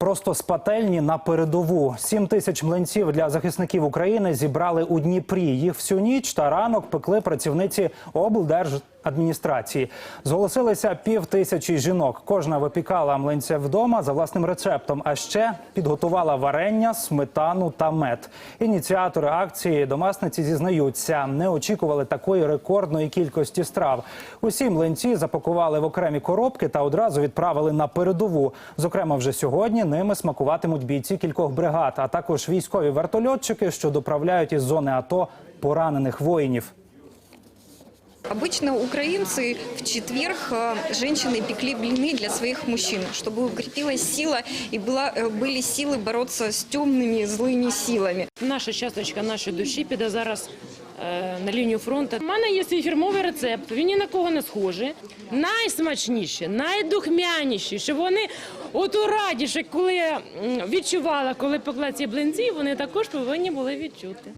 Просто з пательні на передову. Сім тисяч млинців для захисників України зібрали у Дніпрі. Їх всю ніч та ранок пекли працівниці облдержадміністрації. Зголосилися пів тисячі жінок. Кожна випікала млинця вдома за власним рецептом, а ще підготувала варення, сметану та мед. Ініціатори акції домасниці зізнаються, не очікували такої рекордної кількості страв. Усі млинці запакували в окремі коробки та одразу відправили на передову. Зокрема, вже сьогодні ними смакуватимуть бійці кількох бригад, а також військові вертольотчики, що доправляють із зони АТО поранених воїнів. Обычно украинцы в четверг э, женщины пекли блины для своих мужчин, чтобы укрепилась сила и была, э, были силы бороться с темными злыми силами. Наша часточка нашої душі піде зараз е, на лінію фронту. У мене є свій фірмовий рецепт, він ні на кого не схожий. Найсмачніші, найдухмяніші, щоб вони от у радіше, коли я м, відчувала, коли пекла ці блинці, вони також повинні були відчути.